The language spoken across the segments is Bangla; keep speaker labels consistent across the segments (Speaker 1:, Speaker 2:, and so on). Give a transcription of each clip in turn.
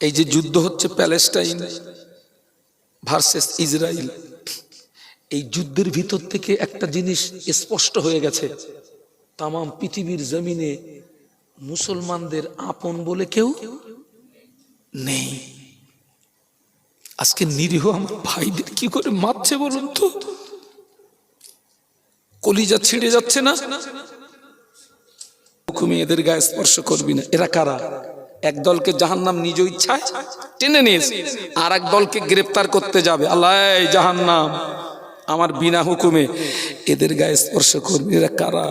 Speaker 1: এই যে যুদ্ধ হচ্ছে প্যালেস্টাইন ভার্সেস ইসরায়েল এই যুদ্ধের ভিতর থেকে একটা জিনিস স্পষ্ট হয়ে গেছে। তাম পৃথিবীর জমিনে মুসলমানদের আপন বলে কেউ নেই। আজকে নিরীহ আমার ভাইদের কি করে মারছে বলুন তো? কলিজা ছিঁড়ে যাচ্ছে না? হুকুমে এদের গায়ে স্পর্শ করবি না। এরা কারা? এক দলকে জাহান্নাম নিজ ইচ্ছায় টেনে নিয়েছে আর এক দলকে গ্রেপ্তার করতে যাবে। আল্লাহ জাহান্নাম। আমার বিনা হুকুমে এদের গায়ে স্পর্শ করবি এরা কারা?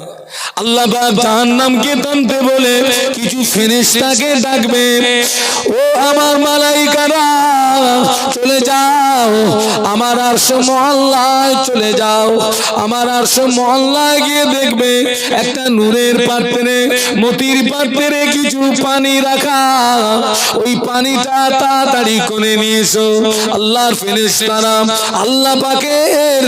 Speaker 2: আল্লাহ পাক জাহান্নামকে টানতে বলে কিছু ফেরেশতাকে ডাকবে, ও আমার মালাইকারা, চলে যাও, আমার আরশ মহল্লায় চলে যাও। আমার আরশ মহল্লায় গিয়ে দেখবে একটা নূরের পাত্রে, মতির পাত্রে কিছু পানি রাখা। ওই পানিটা তাড়াতাড়ি করে নিয়ে এসো। আল্লাহর ফেরেশতারা আল্লাহ পাকের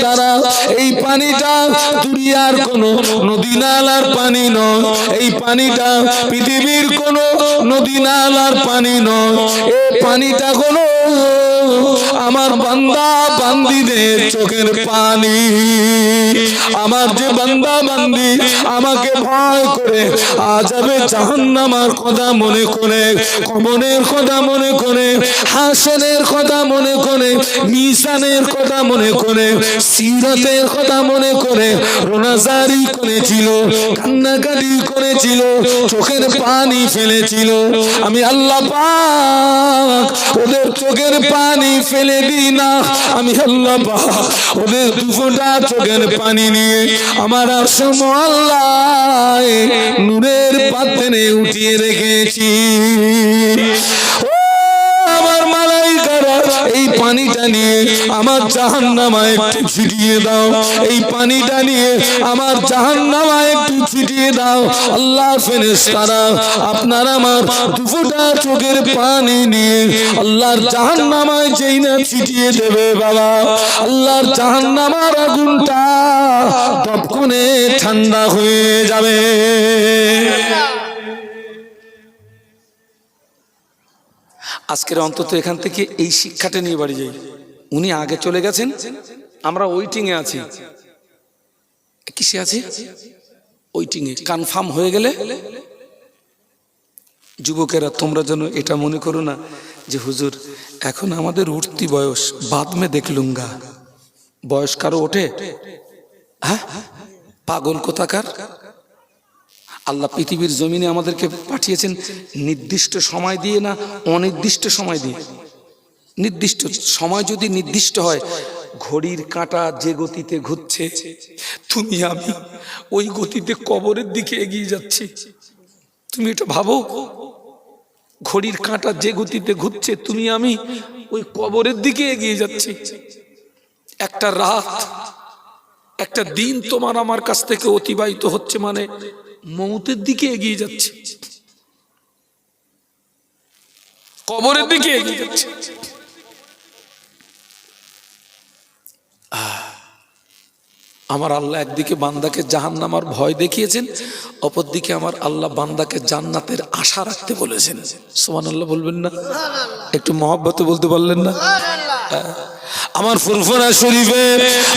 Speaker 2: ফেরেশতারা এই পানিটা দুনিয়ার কোন নদী নালার পানি নয়। এই পানিটা পৃথিবীর কোন নদী নালার পানি নয়। এই পানিটা কোনো আমার বান্দা বান্দিদের চোখের পানি। আমার যে বান্দা বান্দি আমাকে ভয় করে আজাবে জাহান্নামার কথা মনে করে, কমনের কথা মনে করে, হাসনের কথা মনে করে মিশানের কথা মনে করে, সিরতের কথা মনে করে, রোনাজারি করেছিল, কান্নাকাটি করেছিল, চোখের পানি ফেলেছিল। আমি আল্লাহ পাক ওদের চোখের পানি ফেলে দিই না। আমি আল্লাহ পাক ওদের দুফোটা চোখের পানি নিয়ে আমার আর সমল্লায় নূরের পাত্রে উঠিয়ে রেখেছি। এই পানিটা নিয়ে আমার জাহান্নামায় একটু ছিটিয়ে দাও। এই পানিটা নিয়ে আমার জাহান্নামায় একটু ছিটিয়ে দাও। আল্লাহ ফেরেশতারা, আপনার আমার দুফোটা চোখের পানি নিয়ে আল্লাহর জাহান্নামায় যেই না ছিটিয়ে দেবে বাবা, আল্লাহর জাহান্নামার আগুনটা তৎক্ষণে ঠান্ডা হয়ে যাবে।
Speaker 1: আজকের অন্তত এখান থেকে এই শিক্ষাটা নিয়ে বাড়ি যাই। উনি আগে চলে গেছেন, আমরা ওয়েটিং এ আছি। কিসে আছি? ওয়েটিং এ। কনফার্ম হয়ে গেলে যুবকেরা, তোমরা যেন এটা মনে করো না যে হুজুর, এখন আমাদের উঠতি বয়স, বাদমে দেখলুঙ্গা বয়স কারও ওঠে? হ্যাঁ? পাগল কোথাকার? আল্লাহ পৃথিবীর জমিনে আমাদেরকে পাঠিয়েছেন নির্দিষ্ট সময় দিয়ে না অনির্দিষ্ট সময় দিয়ে? নির্দিষ্ট সময় যদি নির্দিষ্ট হয়, ঘড়ির কাঁটা যে গতিতে ঘুরছে, তুমি আমি ওই গতিতে কবরের দিকে এগিয়ে যাচ্ছি। তুমি এটা ভাবো? ঘড়ির কাঁটা যে গতিতে ঘুরছে, তুমি আমি ওই কবরের দিকে এগিয়ে যাচ্ছি। একটা রাত একটা দিন তোমার আমার কাছ থেকে অতিবাহিত হচ্ছে মানে মৌতের দিকে এগিয়ে যাচ্ছে। কবরের দিকে এগিয়ে যাচ্ছে। আমার আল্লাহ একদিকে বান্দাকে জাহান্নামার ভয় দেখিয়েছেন অপরদিকে আমার আল্লাহ বান্দাকে জান্নাতের আশা রাখতে বলেছেন। সোমান আল্লাহ বলবেন না? একটু মহব্বতে বলতে পারলেন না?
Speaker 2: আমার ফুরফুরা শরীফে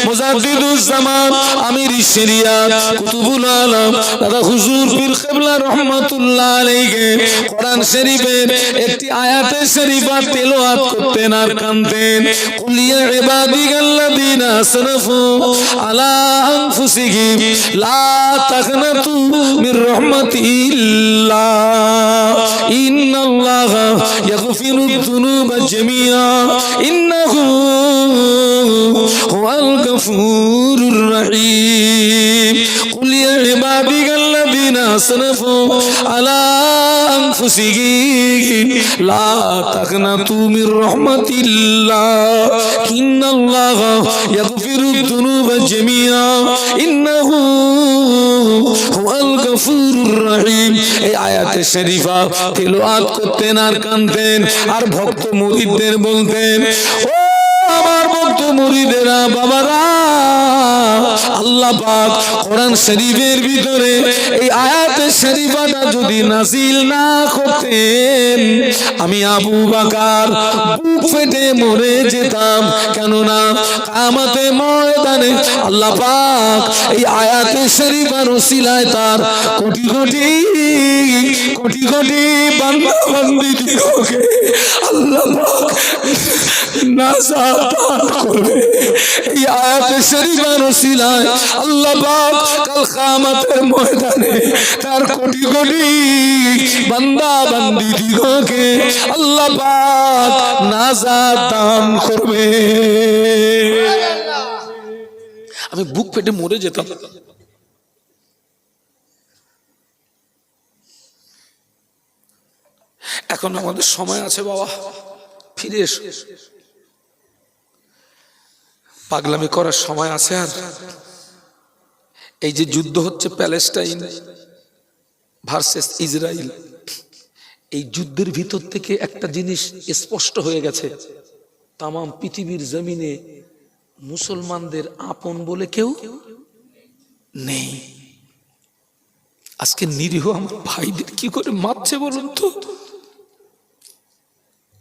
Speaker 2: মুজাদ্দিদুজ্জামান আমির শরিয়া কুতুবুল আলম, দাদা হুজুর পীর কিবলা রহমাতুল্লাহ আলাইহি, কোরআন শরীফের একটি আয়াতে শরীফা তেলাওয়াত করতেন আর কানতেন কুল ইয়া ইবাদিয়াল্লাযিনা আসরাফু আলা আনফুসিহিম, লা তাকনাতু মির রাহমাতিল্লাহ। ইন্নাল্লাহা ইয়াগফিরুদ দুনুবা জামিআ। ইন্নাহু هو الغفور الرحيم قل يا عبادي الذين اسرفوا على انفسهم لا تقنطوا من رحمة الله إن الله يغفر الذنوب جميعا إنه هو الغفور الرحيم এই আয়াতে শরীফা তিলাওয়াত করতেন আর কানতেন আর ভক্ত মুরিদদের বলতেন ও আমার মুরিদেরা বাবারা। আল্লাহ পাক কোরআন শরীফের ভিতরে এই আয়াতে শরীফাটা যদি নাজিল না করতেন, আমি আবু বাকার বুক ফেটে মরে যেতাম। কেননা কামাতে ময়দানে আল্লাহ পাক এই আয়াতে শরীফার ওসিলায় তার কোটি কোটি কোটি কোটি বান্দা বান্দি দিগকে আল্লাহ পাক নাজাত
Speaker 1: আমি বুক পেটে মরে যেতাম। এখন আমাদের সময় আছে বাবা। ফিরে এসো। পাগলামি করার সময় আছে আর? এই যে যুদ্ধ হচ্ছে প্যালেস্টাইন ভার্সেস ইসরায়েল এই যুদ্ধের ভিতর থেকে একটা জিনিস স্পষ্ট হয়ে গেছে। তাম পৃথিবীর জমিনে মুসলমানদের আপন বলে কেউ নেই। আজকে নিরীহ আমার ভাইদের কি করে মারছে বলুন তো?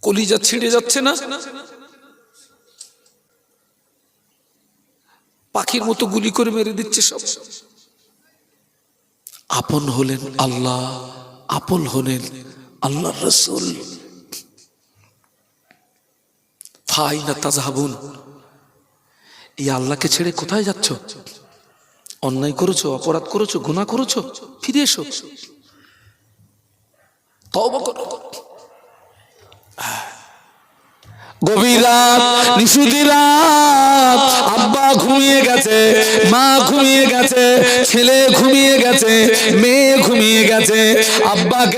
Speaker 1: কলিজা ছিঁড়ে যাচ্ছে না? পাখির মতো গুলি করে মেরে দিচ্ছে সব। আপন হলেন আল্লাহ, আপন হলেন আল্লাহ রসুল। ফাই না তাজাহাবুন। এই আল্লাহকে ছেড়ে কোথায় যাচ্ছ? অন্যায় করেছ, অপরাধ করেছ, গুনাহ করেছ, ফিরে এসো। তওবা করো।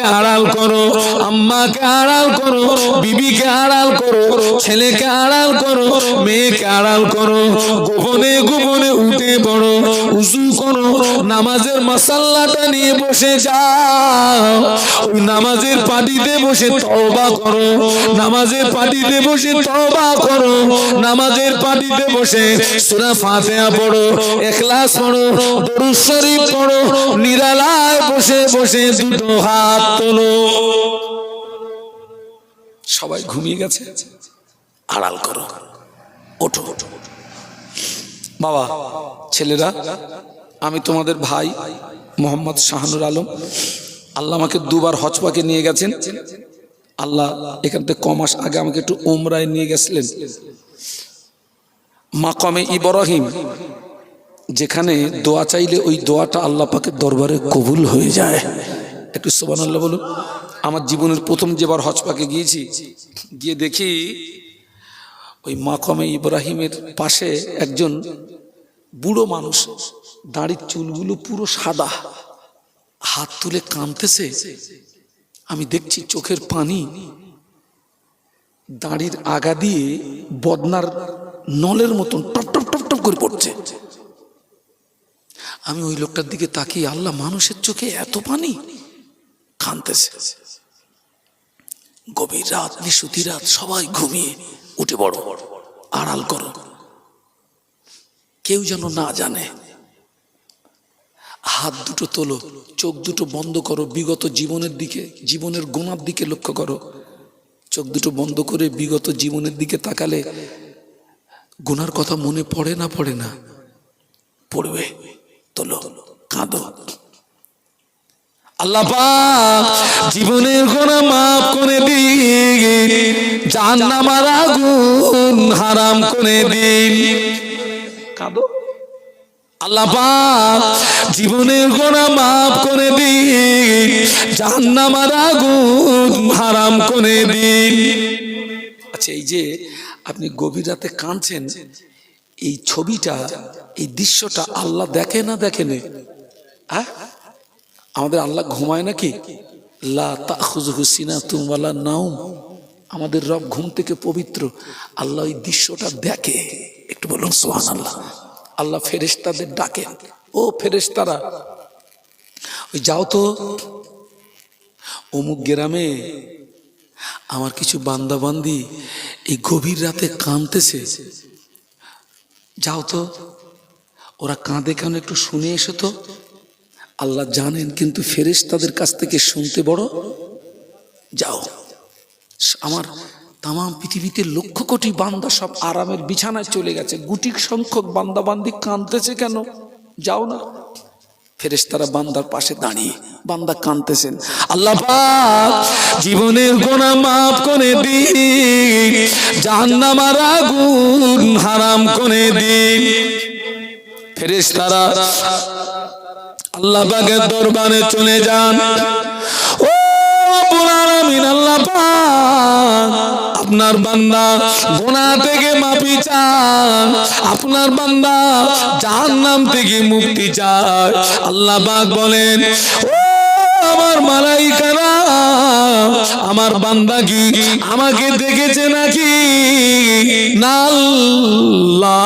Speaker 2: আড়াল করো, আম্মাকে আড়াল করো, বিবিকে আড়াল করো, ছেলেকে আড়াল করো, মেয়েকে আড়াল করো। গোপনে গোপনে উঠে পড়ো, উজু করো, নামাজের মশাল্লাটা নিয়ে বসে যাও। নামাজের পাটিতে বসে করো, নামাজের পাটিতে বসে তওবা করো। নামাজের পাটিতে বসে সূরা ফাতিহা পড়ো, ইখলাস পড়ো, দরুদ শরীফ পড়ো, নিরালায় বসে বসে দুটো হাত তোলো।
Speaker 1: সবাই ঘুমিয়ে গেছে? আড়াল করো। ওঠো ওঠো। বাবা, ছেলেরা, আমি তোমাদের ভাই মোহাম্মদ শাহানুর আলম। আল্লাহ আমাকে দুবার হজপাকে নিয়ে গেছেন। আল্লাহ এখান থেকে ক মাস আগে আমাকে একটু ওমরায় নিয়ে গেছিলেন। মাকমে ইব্রাহিম, যেখানে দোয়া চাইলে ওই দোয়াটা আল্লাহ পাকের দরবারে কবুল হয়ে যায়। একটু সোবান আল্লাহ বলুন। আমার জীবনের প্রথম যেবার হজ পাকে গিয়েছি, গিয়ে দেখি ওই মাকমে ইব্রাহিমের পাশে একজন বুড়ো মানুষ, দাড়ির চুলগুলো পুরো সাদা, হাত তুলে কাঁদতেছে। আমি দেখছি চোখের পানি, দাড়ির আগা দিয়ে বদনার নলের মতন টপ টপ টপ টপ করে পড়ছে। আমি ওই লোকটার দিকে তাকিয়ে, আল্লাহ মানুষের চোখে এত পানি? কানতেছে গভীর রাত, নিশুতি রাত, সবাই ঘুমিয়ে উঠে বড় আড়াল করো। কেউ যেন না জানে হাত দুটো তোলো, চোখ দুটো বন্ধ করো, বিগত জীবনের দিকে, জীবনের গোনার দিকে লক্ষ্য করো। চোখ দুটো বন্ধ করে বিগত জীবনের দিকে তাকালে গুনার কথা মনে পড়ে না পড়ে না? পড়বে, তোলো, কাঁদো।
Speaker 2: আল্লাহ জীবনের গোনা মাফ করে দিন, জাহান্নামের আগুন হারাম করে দিন।
Speaker 1: কাঁদো?
Speaker 2: আল্লাহ পাক জীবনের গোনা মাফ করে দিন, জাহান্নামের আগুন হারাম করে দিন।
Speaker 1: আচ্ছা এই যে আপনি গভীর রাতে কাঁদছেন, এই ছবিটা, এই দৃশ্যটা আল্লাহ দেখে না দেখে নে আমাদের আল্লাহ ঘুমায় নাকি? লা তাখুজহু সিনাতুম ওয়ালা নাউম আমাদের রব ঘুম থেকে পবিত্র। আল্লাহ ওই দৃশ্যটা দেখে। একটু বলুন সোহান আল্লাহ আল্লাহ ফেরেশতাদের ডাকেন ও ফেরেশতারা, ওই যাও তো। অমুক গ্রামে আমার কিছু বান্দাবান্দি এই গভীর রাতে কাঁদতেছে। যাও তো। ওরা কাঁদে কেন একটু শুনে এসো তো। আল্লাহ জানেন কিন্তু ফেরেশ তাদের কাছ থেকে শুনতে বড়। যাও। আমার তাম পৃথিবীতে লক্ষ কোটি বান্দা সব আরামের বিছানায় চলে গেছে। গুটি সংখ্যক বান্দা বান্দি কাঁদতেছে কেন? যাও না। ফেরেশতারা বান্দার পাশে দাঁড়িয়ে বান্দা কাঁদতেছেন।
Speaker 2: আল্লাহ জীবনের গোনা মাফ করে দিন হারাম করে দিন। ফেরেশতারা আল্লাহ দরবারে চলে যান। ও আপনার বান্দা গোনা থেকে মাফি চান আপনার বান্দা জাহান্নাম থেকে মুক্তি চায়। আল্লাহ পাক বলেন আমার মালাইকারা, আমার বান্দা কি আমাকে দেখেছে নাকি? আল্লাহ,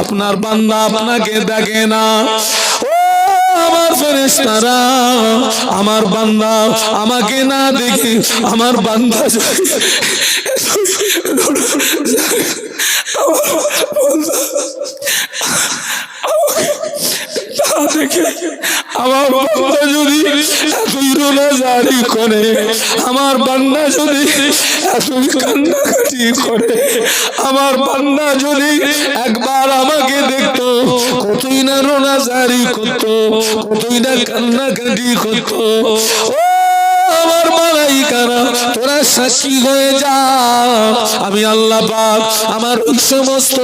Speaker 2: আপনার বান্দা আপনাকে দেখে না। ফেরেশতারা, আমার বান্দা, আমাকে না দেখে আমার বান্দা আমার বান্দা যদি আমার বান্দা যদি একবার আমাকে দেখতো কতই না রোনা জারি করতো, কতই না কান্নাকাটি করতো। ও আমার মালাইকারা, তোরা সাক্ষী হয়ে যা। আমি আল্লাহ পাক আমার ওই সমস্ত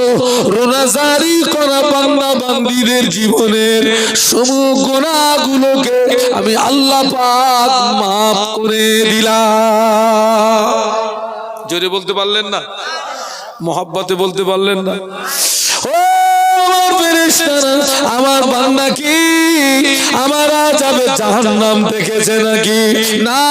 Speaker 2: রোনাজারি করা বান্দা বান্দিদের জীবনের সমগ্র গুলোকে আমি আল্লাহ পাক মাফ করে দিলাম। জোরে বলতে পারলেন না? মহাব্বতে বলতে পারলেন না? ফেরেশতারা, আমার বান্দা কি আমার যাবে জাহান্নাম দেখেছে নাকি? না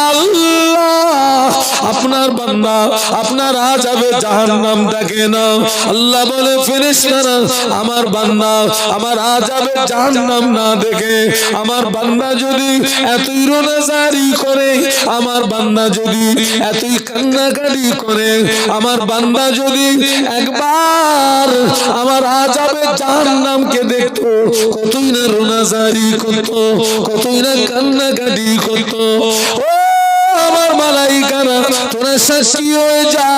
Speaker 2: আপনার বান্দা আপনার যাবে জাহান্নাম দেখে না। আল্লাহ বলে, ফেরেশতারা, আমার বান্দা আমার যাবে জাহান্নাম না দেখে, আমার বান্দা যদি এতই রোনাজারি করে, আমার বান্দা যদি এতই কান্নাকাটি করে, আমার বান্দা যদি একবার আমার আজাবে জাহান্নামকে দেখতো কতই না রোনাজারি করতো, কতই না কান্নাকাটি করতো। আমার মালাইকারা, তোরা সাক্ষী হয়ে যা।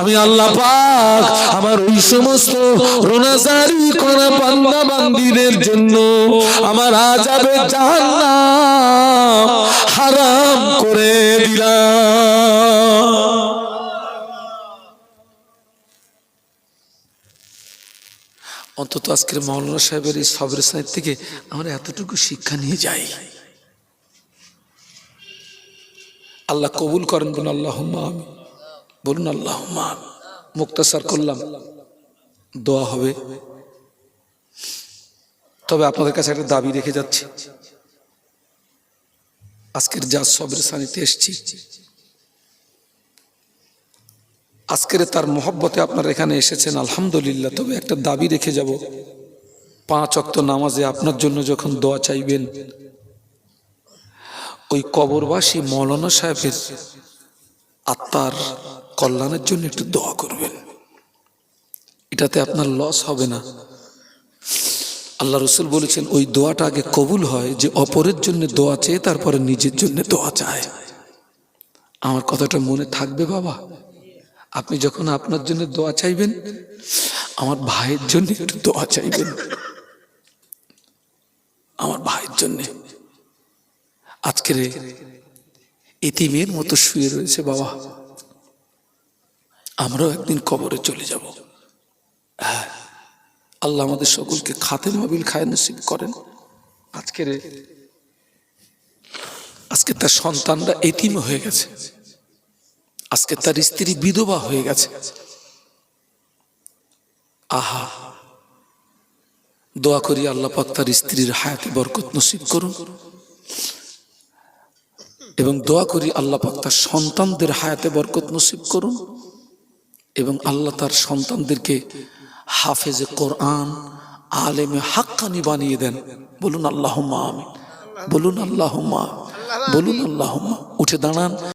Speaker 2: আমি আল্লাহ পাক আমার ওই সমস্ত রোনাজারি করা বান্দা বান্দিদের জন্য আমার আজাবে জাহান্নাম হারাম করে দিলাম।
Speaker 1: অন্তত আজকের মাওলানা সাহেবের এই সবের সাইড থেকে আমরা এতটুকু শিক্ষা নিয়ে যাই। আল্লাহ কবুল করেন বলুন আল্লাহ আমি বলুন আল্লাহ মুক্তাসার করলাম। দোয়া হবে। তবে আপনাদের কাছে একটা দাবি রেখে যাচ্ছি। আজকের যা সবের সানিতে এসছি আজকের তার মহব্বতে আপনারা এখানে এসেছেন, আলহামদুলিল্লাহ। তবে একটা দাবি রেখে যাব। পাঁচ অক্ত নামাজে আপনার জন্য যখন দোয়া চাইবেন, ওই কবরবাসী মৌলানা সাহেবের আত্মার কল্যাণের জন্য একটু দোয়া করবেন। এটাতে আপনার লস হবে না। আল্লাহ রসুল বলেছেন, ওই দোয়াটা আগে কবুল হয় যে অপরের জন্য দোয়া চেয়ে তারপরে নিজের জন্য দোয়া চায়। আমার কথাটা মনে থাকবে বাবা? আপনি যখন আপনার জন্য দোয়া চাইবেন, আমার ভাইয়ের জন্য একটু দোয়া চাইবেন। আমার ভাইয়ের জন্য। আজকের এতিমের মতো শুয়ে রয়েছে বাবা। আমরাও একদিন কবরে চলে যাব। হ্যাঁ আল্লাহ আমাদের সকলকে খাতে মাবিল খায় নসিব করেন। আজকের আজকে তার সন্তানরা এতিম হয়ে গেছে। আজকে তার স্ত্রী বিধবা হয়ে গেছে। আহা, দোয়া করি আল্লাহ পাক তার স্ত্রীর হায়াতে বরকত নসিব করুন। এবং দোয়া করি আল্লাহ পাক তার সন্তানদের হায়াতে বরকত নসিব করুন। এবং আল্লাহ তার সন্তানদেরকে হাফেজে কোরআন, আলেমে হাক্কানি বানিয়ে দেন। বলুন আল্লাহ আমিন। বলুন আল্লাহ বলুন আল্লাহ উঠে দাঁড়ান।